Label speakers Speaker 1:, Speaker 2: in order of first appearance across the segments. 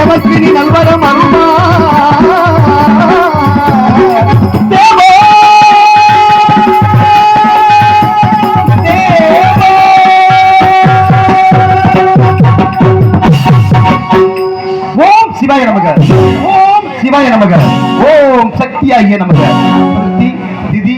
Speaker 1: எமக்கு நீ நல்வரம் அருமா ஓம் நமக ஓம் சக்தியாகிய நமக பிரதி திதி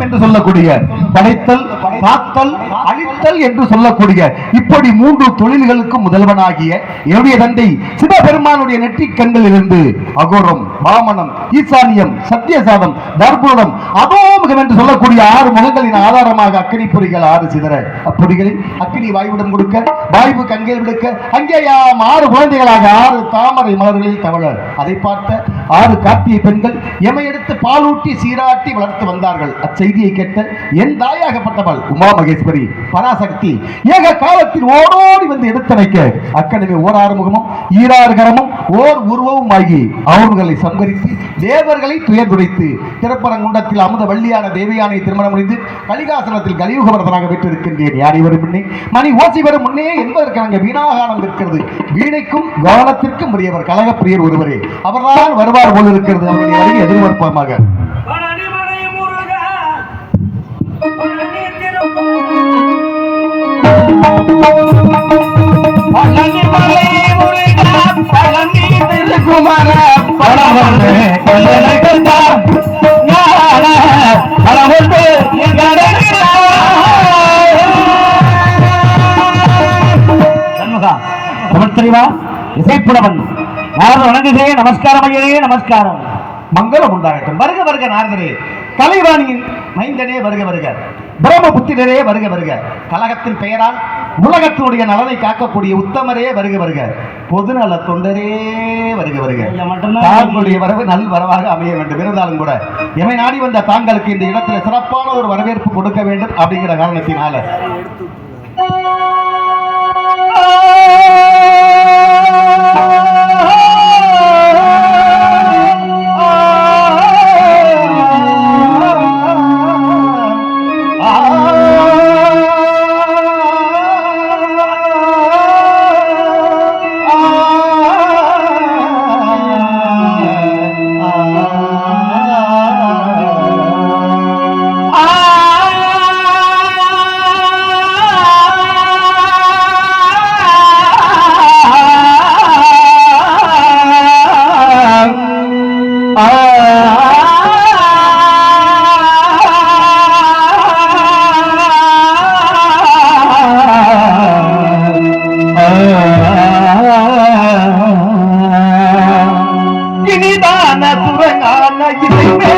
Speaker 1: என்று சொல்லக்கூடிய படைத்தல் காத்தல் அழித்தல் என்று சொல்லக்கூடிய இப்படி மூன்று தொழில்களுக்கு முதல்வனாகிய என்னுடைய தந்தை சிவபெருமானுடைய நெற்றிக் கண்களிலிருந்து அகோரம் வாமனம் ஈசானியம் சத்தியசாதம் தர்பூரம் அதோமுகம் என்று சொல்லக்கூடிய ஆறு முகங்களின் ஆதாரமாக அக்கினி பொறிகள் ஆறு சிதற. அப்பொறிகளை அக்கினி வாய்வுடன் கொடுக்க வாய்வு கங்கையில் விடுக்க அங்கே யாம் ஆறு குழந்தைகளாக ஆறு தாமரை மலர்களில் தவழ. அதை பார்த்த ஆறு காப்பிய பெண்கள் எமை எடுத்து பாலூட்டி சீராட்டி வளர்த்து வந்தார்கள். அச்செய்தியை கேட்ட என் தாயாகப்பட்டவள் உமா மகேஸ்வரி பராசக்தி ஏக காலத்தில் ஓடோடி வந்து எடுத்து வைக்க அக்கனவே ஓராறு முகமும் ஈராறு ஓர் உருவமும் ஆகி அவர்களை சங்கரித்து தேவர்களை துயர் துடைத்து திருப்பரங்குண்டத்தில் அமுத வள்ளியான தேவியானை திருமணம் முடிந்து கலிகாசனத்தில் கலியுக வரதனாக பெற்றிருக்கின்றேன். யார் வரும் முன்னே மணி ஓசி வரும் முன்னே என்பதற்கு அங்கே வீணாகானம் இருக்கிறது. வீணைக்கும் கவனத்திற்கும் உரியவர் கழகப்பிரியர் ஒருவரே. அவர்தான் வருவார் போல் இருக்கிறது அவருடைய அருகே எதிர்பார்ப்பமாக
Speaker 2: சண்முகா இசைப்புலவன். நாரத நமஸ்காரம் ஐயரே நமஸ்காரம்.
Speaker 1: மங்களம் உண்டாகட்டும். வருக வருக நாரதரே. கலைவாணியின் மைந்தனே வருக வருக. பிரம்மபுத்திரரே வருக வருக. கழகத்தின் பெயரால் உலகத்தினுடைய நலனை காக்கக்கூடிய உத்தமரே வருக வருக. பொதுநல தொண்டரே வருக வருக. தாங்களுடைய வரவு நல் வரவாக அமைய வேண்டும். இருந்தாலும் கூட எமை நாடி வந்த தாங்களுக்கு இந்த இடத்துல சிறப்பான ஒரு வரவேற்பு கொடுக்க வேண்டும் அப்படிங்கிற காரணத்தினால. சுரங்கான